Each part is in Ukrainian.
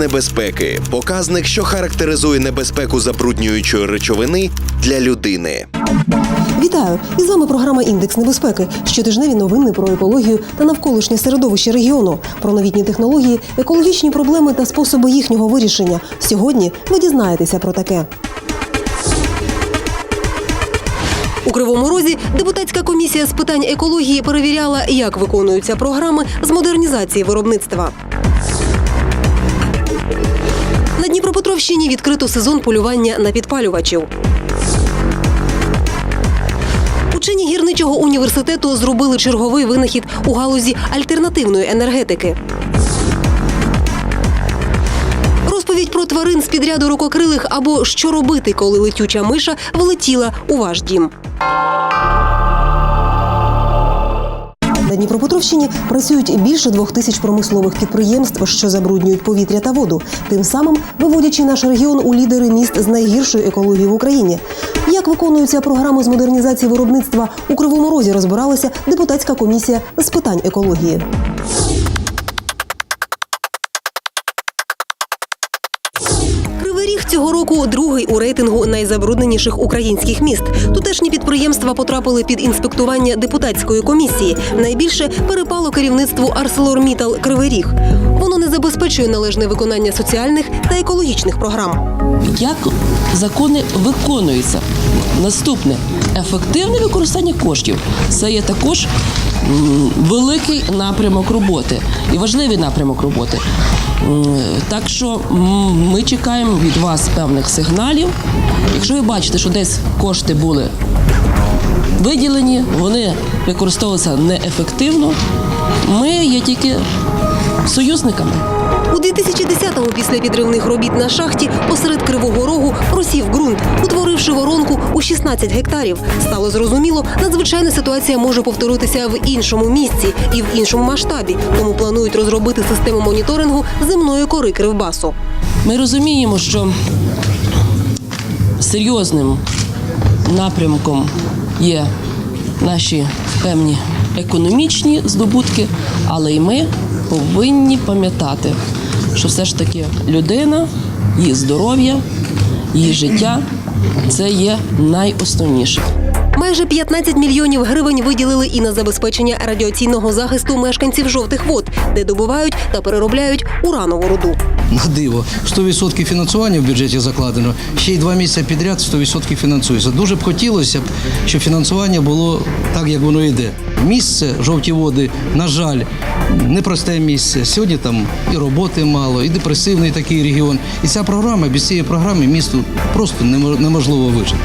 Небезпеки показник, що характеризує небезпеку забруднюючої речовини для людини. Вітаю! І з вами програма Індекс небезпеки. Щотижневі новини про екологію та навколишнє середовище регіону, про новітні технології, екологічні проблеми та способи їхнього вирішення. Сьогодні ви дізнаєтеся про таке. У Кривому Розі депутатська комісія з питань екології перевіряла, як виконуються програми з модернізації виробництва. Дніпропетровщині відкрито сезон полювання на підпалювачів. Учені гірничого університету зробили черговий винахід у галузі альтернативної енергетики. Розповідь про тварин з підряду рукокрилих або що робити, коли летюча миша влетіла у ваш дім. Дніпропетровщині працюють більше двох тисяч промислових підприємств, що забруднюють повітря та воду, тим самим виводячи наш регіон у лідери міст з найгіршою екологією в Україні. Як виконуються програми з модернізації виробництва у Кривому Розі, розбиралася депутатська комісія з питань екології. Року другий у рейтингу найзабрудненіших українських міст. Тутешні підприємства потрапили під інспектування депутатської комісії. Найбільше перепало керівництву Арселормітал Кривий Ріг. Воно не забезпечує належне виконання соціальних та екологічних програм. як закони виконуються. Наступне ефективне використання коштів. Це є також великий напрямок роботи і важливий напрямок роботи. Так що ми чекаємо від вас певних сигналів. Якщо ви бачите, що десь кошти були виділені, вони використовувалися неефективно, ми є тільки союзниками. У 2010-му після підривних робіт на шахті посеред Кривого Рогу просів ґрунт, утворивши воронку у 16 гектарів. Стало зрозуміло, надзвичайна ситуація може повторитися в іншому місці і в іншому масштабі. Тому планують розробити систему моніторингу земної кори Кривбасу. Ми розуміємо, що серйозним напрямком є наші певні економічні здобутки, але й ми повинні пам'ятати, що все ж таки людина, її здоров'я, її життя це є найосновніше. Майже 15 мільйонів гривень виділили і на забезпечення радіаційного захисту мешканців жовтих вод, де добувають та переробляють уранову руду. На диво. 100% фінансування в бюджеті закладено. Ще й два місяці підряд 100% фінансується. Дуже б хотілося б, щоб фінансування було так, як воно йде. Місце жовті води, на жаль, непросте місце. Сьогодні там і роботи мало, і депресивний такий регіон. І ця програма, без цієї програми місту просто немо- неможливо вижити.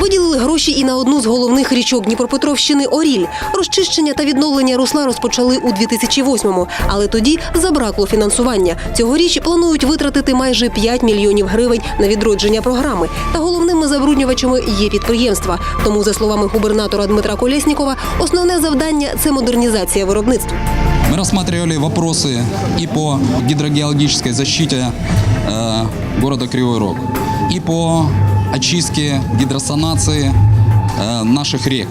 Виділили гроші і на одну з головних річок Дніпропетровщини Оріль. Розчищення та відновлення русла розпочали у 2008-му, але тоді забракло фінансування. Цьогоріч планують витратити майже 5 мільйонів гривень на відродження програми. Та головними забруднювачами є підприємства. Тому, за словами губернатора Дмитра Колєснікова, основне завдання це модернізація виробництва. Мы рассматривали вопросы и по гидрогеологической защите э, города Кривой Рог, и по очистке, гидросанации э, наших рек,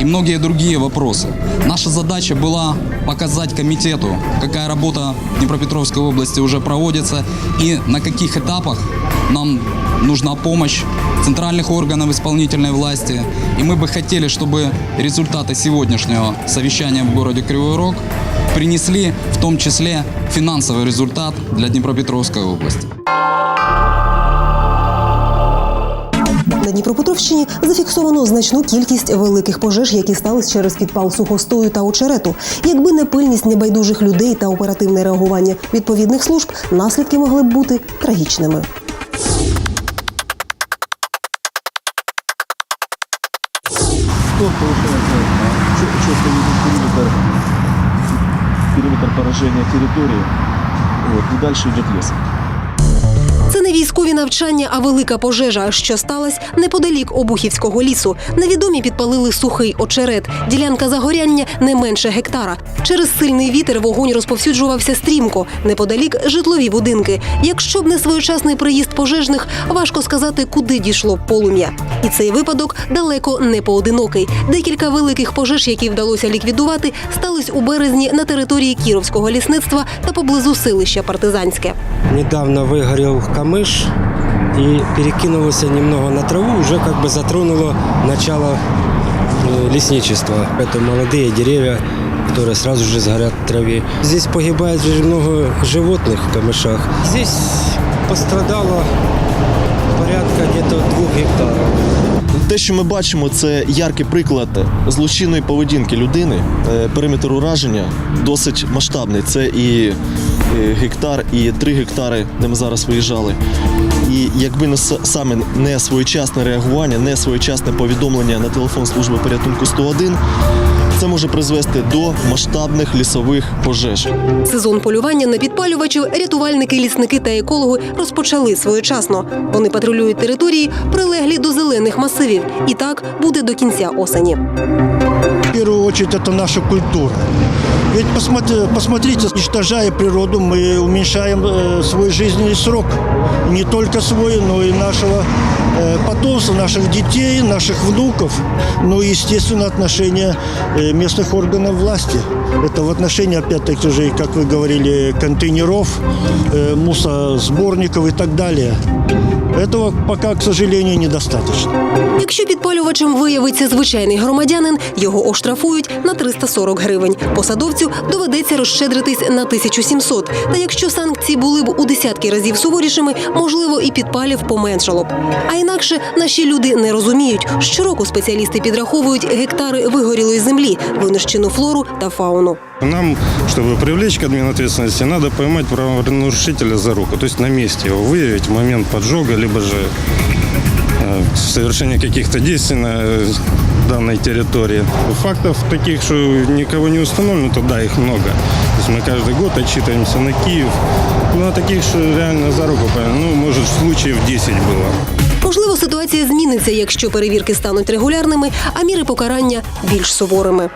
и многие другие вопросы. Наша задача была показать комитету, какая работа в Днепропетровской области уже проводится и на каких этапах нам нужна помощь центральных органов исполнительной власти. И мы бы хотели, чтобы результаты сегодняшнего совещания в городе Кривой Рог принесли в том числе финансовый результат для Днепропетровской области. На Дніпропетровщині зафіксовано значну кількість великих пожеж, які стались через підпал сухостою та очерету. Якби не пильність небайдужих людей та оперативне реагування відповідних служб, наслідки могли б бути трагічними. Четкий периметр, периметр поражения территории. Вот, и дальше идет лес. Це не військові навчання, а велика пожежа, що сталася неподалік Обухівського лісу. Невідомі підпалили сухий очерет. Ділянка загоряння не менше гектара. Через сильний вітер вогонь розповсюджувався стрімко. Неподалік житлові будинки. Якщо б не своєчасний приїзд пожежних, важко сказати, куди дійшло полум'я. І цей випадок далеко не поодинокий. Декілька великих пожеж, які вдалося ліквідувати, стались у березні на території Кіровського лісництва та поблизу селища Партизанське Недавно выгорел камыш и перекинулся немного на траву, уже как бы затронуло начало э, лесничества. Это молодые деревья, которые сразу же сгорят в траве. Здесь погибает же много животных в камышах. Здесь пострадало порядка где-то двух гектаров. Те, що ми бачимо, це яркий приклад злочинної поведінки людини. Е, Периметр ураження досить масштабний. Це і е, гектар, і три гектари, де ми зараз виїжджали. І якби не саме не своєчасне реагування, не своєчасне повідомлення на телефон служби порятунку 101, це може призвести до масштабних лісових пожеж. Сезон полювання на підпалювачів рятувальники, лісники та екологи розпочали своєчасно. Вони патрулюють території, прилеглі до зелених масивів. І так буде до кінця осені. В первую очередь это наша культура. Ведь посмотри- посмотрите, уничтожая природу, мы уменьшаем э, свой жизненный срок. Не только свой, но и нашего э, потомства, наших детей, наших внуков. Ну и, естественно, отношения э, местных органов власти. Это в отношении, опять-таки же, как вы говорили, контейнеров, э, мусоросборников и так далее. Этого пока, к сожалению, недостаточно. Якщо підпалювачем виявиться звичайний громадянин, його оштрафують на 340 гривень. Посадовцю доведеться розщедритись на 1700. Та якщо санкції були б у десятки разів суворішими, можливо, і підпалів поменшало б. А інакше наші люди не розуміють. Щороку спеціалісти підраховують гектари вигорілої землі, винищену флору та фауну. Нам, чтобы привлечь к админответственности, надо поймать правонарушителя за руку, то есть на месте его выявить в момент поджога, либо же э, совершения каких-то действий на э, данной территории. Фактов таких, что никого не установлено, то да, их много. То есть мы каждый год отчитываемся на Киев. Ну, а таких, что реально за руку, поймать, ну, может, случаев 10 было. Можливо, ситуація зміниться, якщо перевірки стануть регулярними, а міри покарання більш суворими.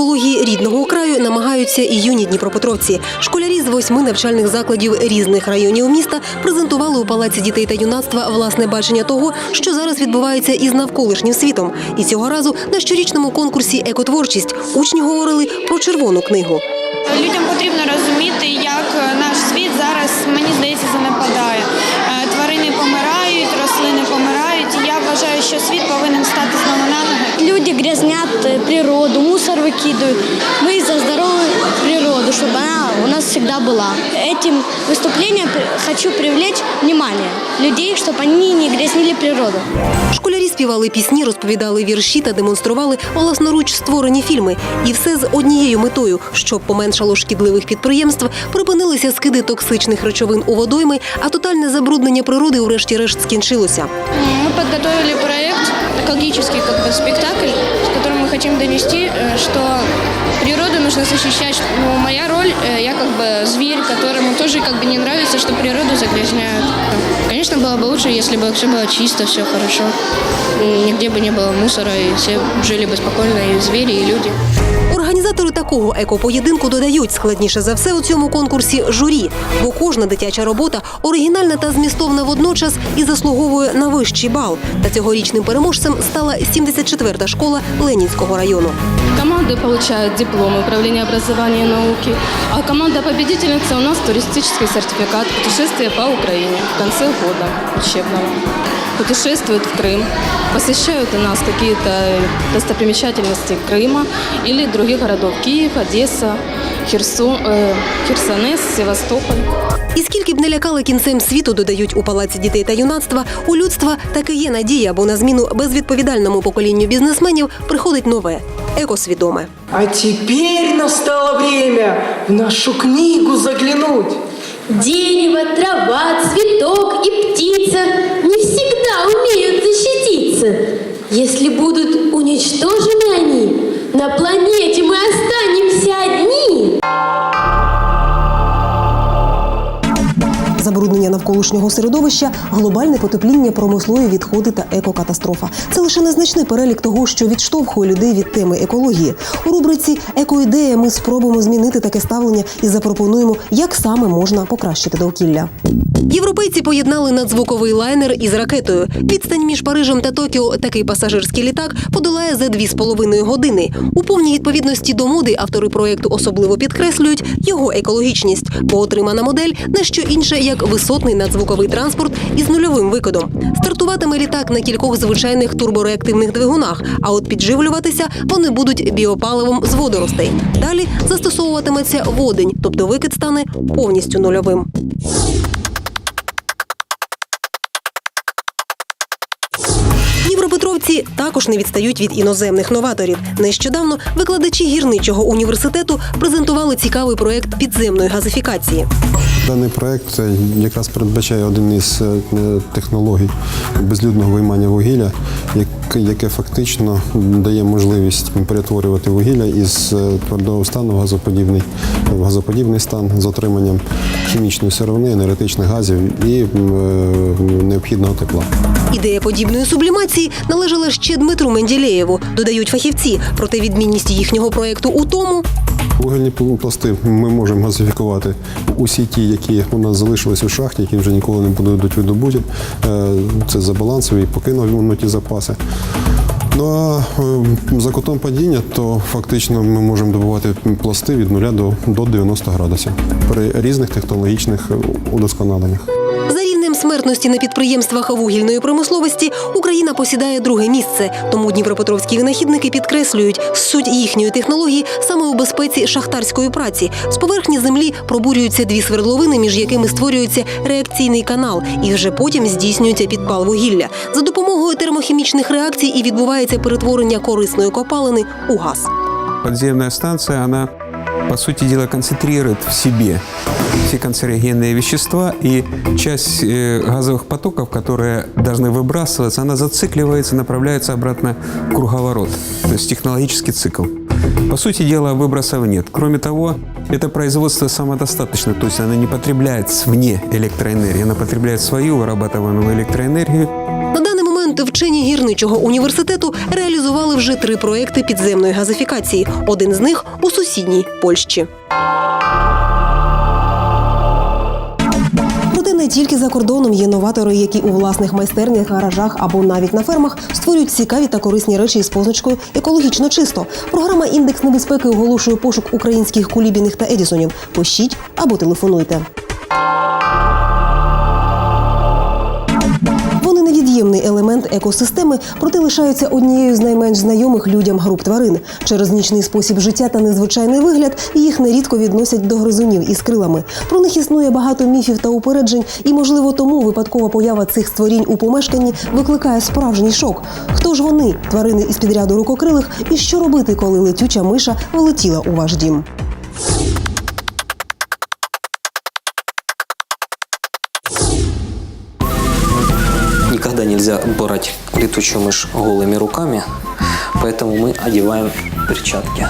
Увагу екології рідного краю намагаються і юні дніпропетровці. Школярі з восьми навчальних закладів різних районів міста презентували у палаці дітей та юнацтва власне бачення того, що зараз відбувається із навколишнім світом. І цього разу на щорічному конкурсі Екотворчість учні говорили про червону книгу. Людям потрібно розуміти, як е, наш світ зараз, мені здається, занепадає. Е, Тварини помирають, рослини помирають. Я вважаю, що світ повинен стати знову грязнят э, природу, мусор выкидывают. Мы за здоровую природу, чтобы она у нас всегда была. Этим выступлением при- хочу привлечь внимание людей, чтобы они не грязнили природу. Школярі співали пісні, розповідали вірші та демонстрували власноруч створені фільми. І все з однією метою, щоб поменшало шкідливих підприємств, припинилися скиди токсичних речовин у водойми, а тотальне забруднення природи урешті-решт скінчилося. Мы подготовили проект, экологический как бы спектакль, с которым мы хотим донести, э, что природу нужно защищать. Ну, моя роль, э, я как бы зверь, которому тоже как бы не нравится, что природу загрязняют. Конечно, было бы лучше, если бы все было чисто, все хорошо. Нигде бы не было мусора, и все жили бы спокойно, и звери, и люди. Організатори такого екопоєдинку додають складніше за все у цьому конкурсі журі, бо кожна дитяча робота оригінальна та змістовна водночас і заслуговує на вищий бал. Та цьогорічним переможцем стала 74-та школа Ленінського району. Команды получают диплом управления образования и науки, а команда победительница у нас туристический сертификат путешествия по Украине в конце года учебного. Путешествуют в Крым, посещают у нас какие-то достопримечательности Крыма или других городов Киев, Одесса, Херсон, э, Херсонес, Севастополь. І скільки б не лякали кінцем світу, додають у палаці дітей та юнацтва, у людства таки є надія, бо на зміну безвідповідальному поколінню бізнесменів приходить нове екосвідоме. А теперь настало время в нашу книгу заглянуть. Дерево, трава, цветок и птица не всегда умеют защититься. Если будут уничтожены они, на планете навколишнього середовища, глобальне потепління, промислові відходи та екокатастрофа. Це лише незначний перелік того, що відштовхує людей від теми екології. У рубриці Екоідея ми спробуємо змінити таке ставлення і запропонуємо, як саме можна покращити довкілля. Європейці поєднали надзвуковий лайнер із ракетою. Відстань між Парижем та Токіо такий пасажирський літак подолає за дві з половиною години. У повній відповідності до моди автори проєкту особливо підкреслюють його екологічність, бо отримана модель не що інше, як висотний надзвуковий транспорт із нульовим викидом. Стартуватиме літак на кількох звичайних турбореактивних двигунах, а от підживлюватися вони будуть біопаливом з водоростей. Далі застосовуватиметься водень, тобто викид стане повністю нульовим. Також не відстають від іноземних новаторів. Нещодавно викладачі гірничого університету презентували цікавий проект підземної газифікації. Даний проект е, якраз передбачає один із е, технологій безлюдного виймання вугілля, як- яке фактично дає можливість перетворювати вугілля із е, твердого стану в газоподібний, в газоподібний стан з отриманням хімічної сировини, енергетичних газів і е, необхідного тепла. Ідея подібної сублімації належала ще Дмитру Менділеєву, додають фахівці. Проте відмінність їхнього проекту у тому, Вугільні пласти ми можемо газифікувати усі ті, які у нас залишились у шахті, які вже ніколи не будуть видобуті. Е, Це за балансові, покинуті запаси. Ну а е, за кутом падіння, то фактично ми можемо добувати пласти від 0 до, до 90 градусів при різних технологічних удосконаленнях. Смертності на підприємствах вугільної промисловості Україна посідає друге місце. Тому дніпропетровські винахідники підкреслюють суть їхньої технології саме у безпеці шахтарської праці. З поверхні землі пробурюються дві свердловини, між якими створюється реакційний канал, і вже потім здійснюється підпал вугілля. За допомогою термохімічних реакцій і відбувається перетворення корисної копалини у газ. Подземная станция, она, по сути дела, концентрирует в себе все канцерогенные вещества, и часть э, газовых потоков, которые должны выбрасываться, она зацикливается, направляется обратно в круговорот, то есть технологический цикл. По сути дела, выбросов нет. Кроме того, это производство самодостаточно, то есть оно не потребляет вне электроэнергии, оно потребляет свою вырабатываемую электроэнергию Момент вчені гірничого університету реалізували вже три проекти підземної газифікації. Один з них у сусідній Польщі. Не тільки за кордоном є новатори, які у власних майстернях, гаражах або навіть на фермах створюють цікаві та корисні речі із позначкою екологічно чисто. Програма індекс небезпеки оголошує пошук українських кулібіних та едісонів. Пишіть або телефонуйте. Невід'ємний елемент екосистеми, проте лишаються однією з найменш знайомих людям груп тварин. Через нічний спосіб життя та незвичайний вигляд їх нерідко відносять до гризунів із крилами. Про них існує багато міфів та упереджень, і, можливо, тому випадкова поява цих створінь у помешканні викликає справжній шок. Хто ж вони, тварини із підряду рукокрилих, і що робити, коли летюча миша влетіла у ваш дім? нельзя брать летучую мышь голыми руками, поэтому мы одеваем перчатки.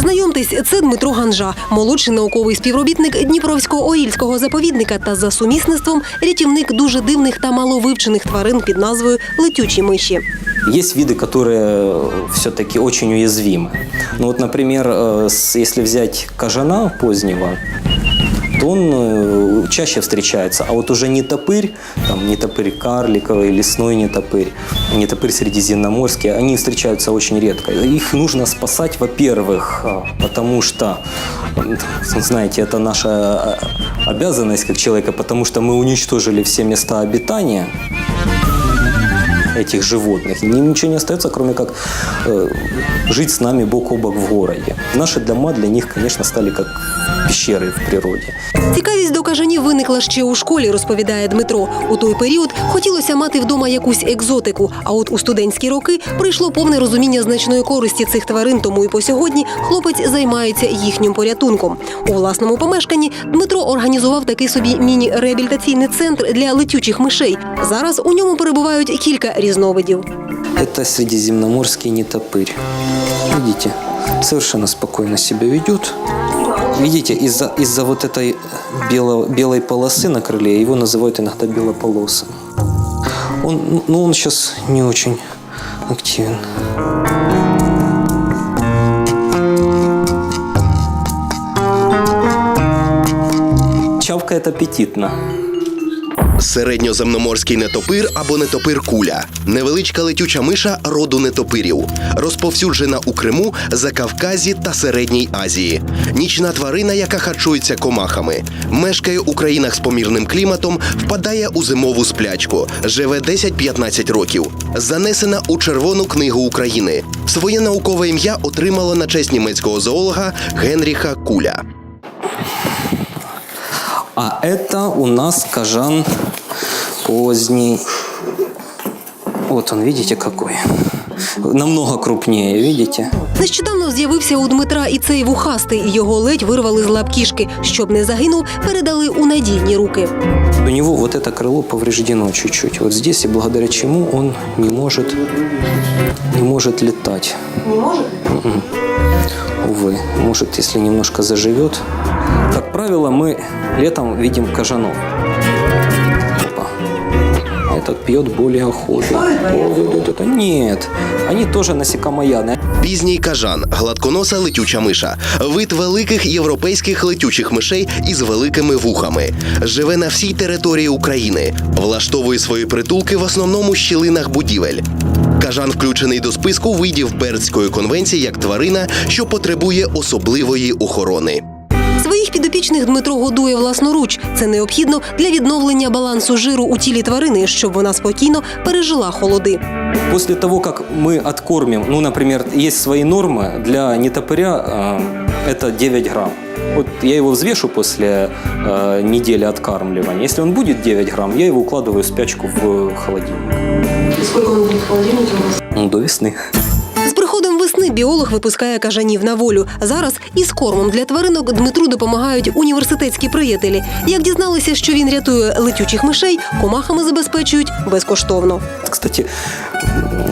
Знайомтесь, це Дмитро Ганжа, молодший науковий співробітник Дніпровського оїльського заповідника та за сумісництвом рятівник дуже дивних та маловивчених тварин під назвою летючі миші. Есть виды, которые все-таки очень уязвимы. Ну вот, например, э, с- если взять кожана позднего, то он э, чаще встречается. А вот уже не топырь, там не топырь карликовый, лесной не топырь, не топырь средиземноморский, они встречаются очень редко. Их нужно спасать, во-первых, э, потому что, знаете, это наша э, обязанность как человека, потому что мы уничтожили все места обитания этих животных. И ничего не остается, кроме как э, жить с нами бок о бок в городе. Наши дома для них, конечно, стали как пещеры в природе. Цікавість до кажанів виникла ще у школі, розповідає Дмитро. У той період хотілося мати вдома якусь екзотику. А от у студентські роки прийшло повне розуміння значної користі цих тварин. Тому і по сьогодні хлопець займається їхнім порятунком. У власному помешканні Дмитро організував такий собі міні-реабілітаційний центр для летючих мишей. Зараз у ньому перебувають кілька різновидів. Это средиземноморский нетопырь. Видите, совершенно спокойно себя ведет. видите, из-за из вот этой бело, белой полосы на крыле его называют иногда белополосым. Он, ну, он сейчас не очень активен. Чавкает аппетитно. Середньоземноморський нетопир або нетопир куля невеличка летюча миша роду нетопирів, розповсюджена у Криму, Закавказі та Середній Азії. Нічна тварина, яка харчується комахами, мешкає у країнах з помірним кліматом, впадає у зимову сплячку, живе 10-15 років. Занесена у Червону книгу України. Своє наукове ім'я отримала на честь німецького зоолога Генріха Куля. А это у нас кажан поздний. Вот он, видите, какой. Намного крупнее, видите? Нещодавно з'явився у Дмитра і цей вухастий. Його ледь вирвали з лап кішки. Щоб не загинув, передали у надійні руки. У него вот это крыло повреждено чуть-чуть. Вот здесь, и благодаря чему он не может, не может летать. Не может? Увы. Может, если немножко заживет. Как правило, мы летом видим кажанов. Этот пьет более охотно. Нет, они тоже насекомоядные. Пізній кажан, гладконоса летюча миша, вид великих європейських летючих мишей із великими вухами. Живе на всій території України, влаштовує свої притулки в основному щілинах будівель. Кажан включений до списку видів Бердської конвенції як тварина, що потребує особливої охорони. Своїх підопічних Дмитро годує власноруч. Це необхідно для відновлення балансу жиру у тілі тварини, щоб вона спокійно пережила холоди. После того, как мы откормим, ну, например, есть свои нормы, для нетопыря э, это 9 грамм. Вот я его взвешу после э, недели откармливания. Если он будет 9 грамм, я его укладываю в спячку в холодильник. Скільки він буде в холодильнику? Ну, до весны. З приходом весни біолог випускає кажанів на волю. Зараз із кормом для тваринок Дмитру допомагають університетські приятелі. Як дізналися, що він рятує летючих мишей, комахами забезпечують безкоштовно. Кстати,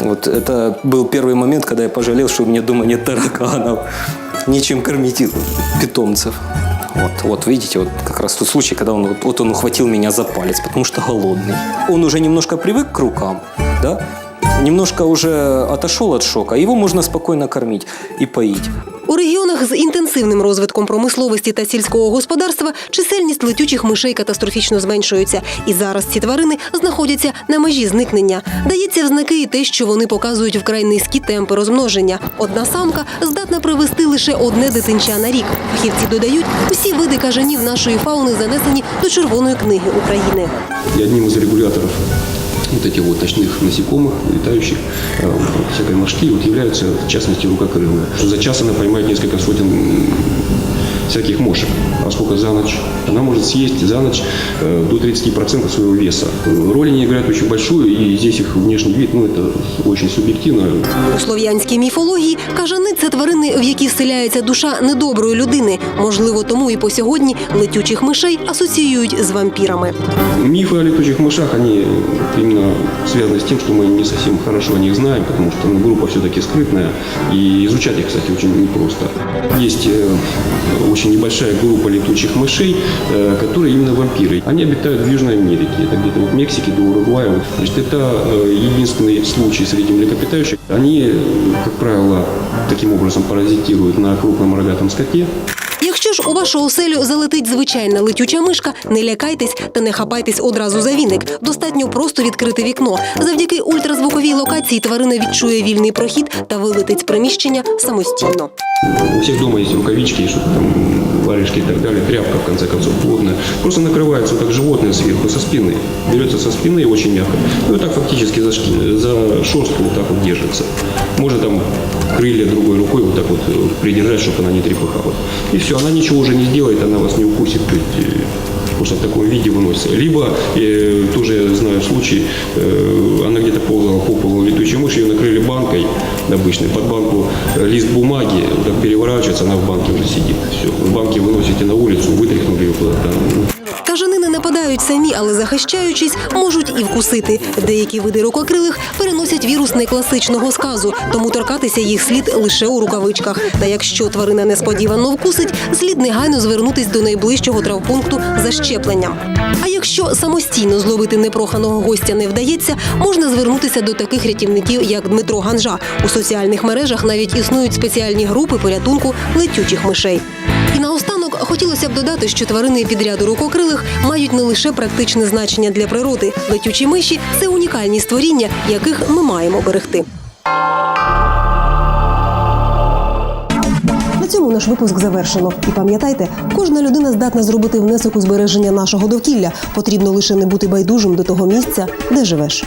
вот это был первый момент, когда я пожалел, что у меня дома нет тараканов. Нечем кормить их питомцев. Вот, вот видите, вот как раз тот случай, когда он, вот, вот он ухватил меня за палец, потому что голодный. Он уже немножко привык к рукам, да, немножко уже отошел от шока, его можно спокойно кормить и поить. У регіонах з інтенсивним розвитком промисловості та сільського господарства чисельність летючих мишей катастрофічно зменшується. І зараз ці тварини знаходяться на межі зникнення. Дається в знаки і те, що вони показують вкрай низькі темпи розмноження. Одна самка здатна привести лише одне дитинча на рік. Фахівці додають, усі види кажанів нашої фауни занесені до Червоної книги України. И одним из регуляторов вот этих вот ночных насекомых, летающих, э, всякой мошки, вот являются, в частности, рукокрылые. Что за час она поймает несколько сотен м, всяких мошек. А сколько за ночь? Она может съесть за ночь э, до 30% своего веса. Э, Роль они играют очень большую, и здесь их внешний вид, ну, это очень субъективно. У слов'янській міфології кажани це тварини, в які вселяється душа недоброї людини. Можливо, тому і по сьогодні летючих мишей асоціюють з вампірами. Мифы о летучих мышах, они именно связаны с тем, что мы не совсем хорошо о них знаем, потому что ну, группа все-таки скрытная, и изучать их, кстати, очень непросто. Есть э, очень небольшая группа летучих мышей, э, которые именно вампиры. Они обитают в Южной Америке, это где-то от Мексики до Уругвая. Вот. Значит, это э, единственный случай среди млекопитающих. Они, э, как правило, таким образом паразитируют на крупном рогатом скоте. Ж у вашу оселю залетить звичайна летюча мишка, не лякайтесь та не хапайтесь одразу за віник. Достатньо просто відкрити вікно. Завдяки ультразвуковій локації тварина відчує вільний прохід та вилетить з приміщення самостійно. У всех дома есть рукавички, что там варежки и так далее, тряпка, в конце концов, плотная. Просто накрывается как животное сверху, со спины. Берется со спины очень мягко. И вот так фактически за, шки- за шерстку вот так вот держится. Можно там крылья другой рукой вот так вот э, придержать, чтобы она не трепыхалась. И все, она ничего уже не сделает, она вас не укусит. То есть, э, Просто в таком виде выносится. Либо, э, тоже я знаю случай, э, она где-то ползала по полу летучей мыши, ее накрыли банкой обычной, под банку э, лист бумаги, вот так переворачивается, она в банке уже сидит. Все, в банке выносите на улицу, вытряхнули ее куда-то. Кажанини нападають самі, але захищаючись, можуть і вкусити. Деякі види рукокрилих переносять вірус не класичного сказу, тому торкатися їх слід лише у рукавичках. Та якщо тварина несподівано вкусить, слід негайно звернутись до найближчого травпункту за щепленням. А якщо самостійно зловити непроханого гостя не вдається, можна звернутися до таких рятівників, як Дмитро Ганжа. У соціальних мережах навіть існують спеціальні групи порятунку летючих мишей. І наостанок хотілося б додати, що тварини підряду рукокрилих мають не лише практичне значення для природи. Летючі миші це унікальні створіння, яких ми маємо берегти. На цьому наш випуск завершено. І пам'ятайте, кожна людина здатна зробити внесок у збереження нашого довкілля. Потрібно лише не бути байдужим до того місця, де живеш.